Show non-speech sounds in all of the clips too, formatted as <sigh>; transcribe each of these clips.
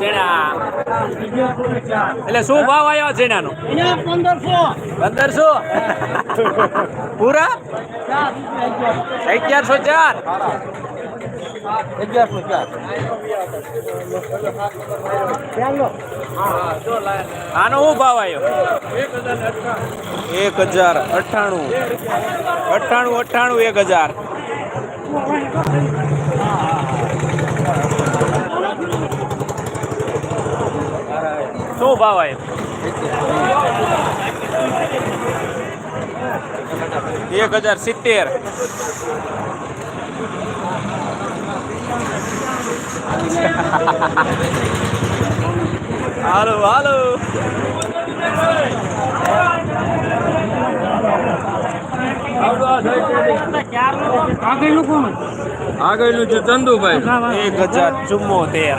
ચણા એટલે શું ભાવ આવ્યો ચણાનો પંદરસો. <laughs> પૂરા? અગિયારસો ચાર. અગિયારસો ચાર. આનો શું ભાવ આવ્યો? એક હજાર અઠ્ઠાણું. અઠ્ઠાણું અઠ્ઠાણું એક હજાર. શું ભાવ આવ્યો એક હજાર સિત્તેર. હાલો હાલો. આગળનું છે ચંદુભાઈ. એક હજાર ચુમ્મોતેર.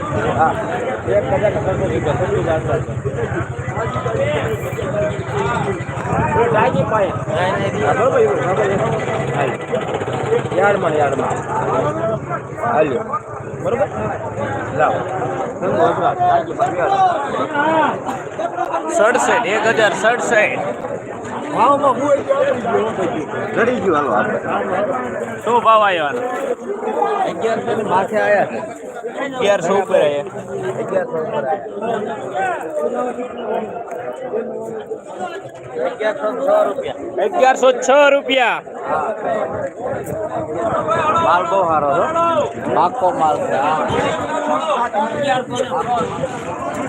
યાર્ડમાં યાર્ડમાં હાલ્યો બરોબર લાવો સડસઠ એક હજાર સડસઠ. ઘડી ગયું હાલો શું ભાવ આવ્યો? અગિયારસો માથે આવ્યા છે. આવ્યા અગિયારસો ઉપર અગિયારસો છ રૂપિયા. માલ બહુ સારો છે પાકો માલ છે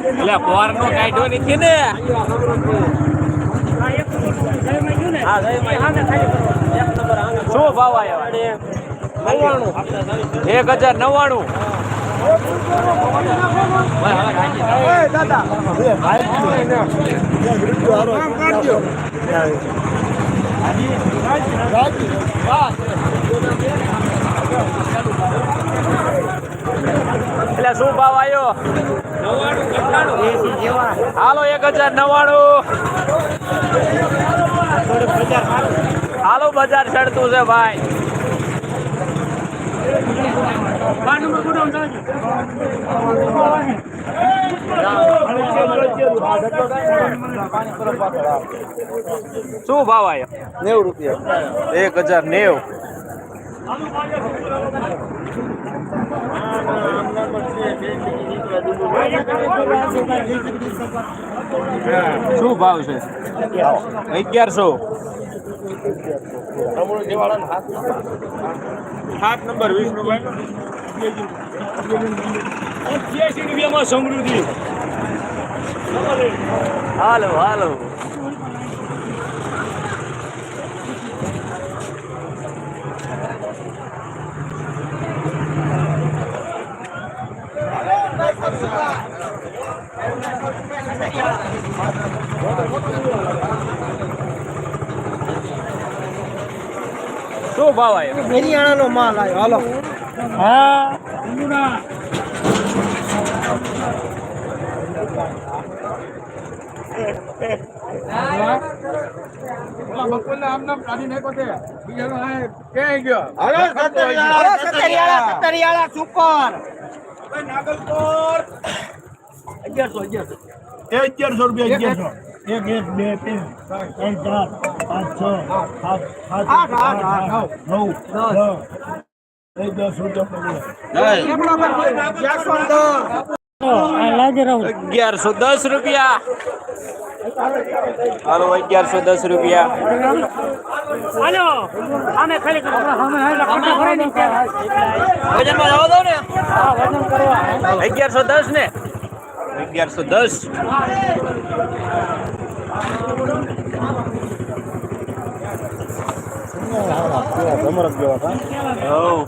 એટલે પોર નો કાઢ્યો નથી ને. શું ભાવ આવ્યા એક હજાર નવ્વાણું. એટલે શું ભાવ આવ્યો હાલો એક હજાર નવ્વાણું. હાલો બજાર ચડતું છે ભાઈ. શું ભાવ આવ્યો નેવું રૂપિયા. એક હજાર નેવ. શું ભાવ છે? અગિયારસો. સાત નંબર વિષ્ણુભાઈ અઠ્યાસી રૂપિયામાં સમૃદ્ધિ. હાલો હાલો. શું ભાવ આવ્યો હરિયાણાનો માલ આવ્યો હાલો. હા. અગિયારસો રૂપિયા અગિયારસો. એક એક બે ત્રણ ત્રણ ચાર પાંચ અગિયારસો દસ રૂપિયા હાલો અગિયારસો દસ રૂપિયા અગિયારસો દસ ને. અગિયારસો દસ.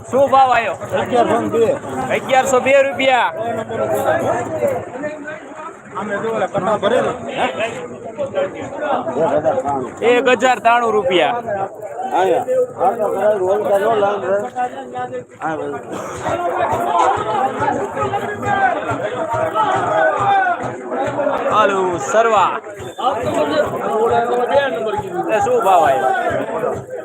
શું ભાવ આવ્યો અગિયારસો બે રૂપિયા એક હજાર ત્રાણું રૂપિયા હાલો, સરવા. શું ભાવ આવ્યો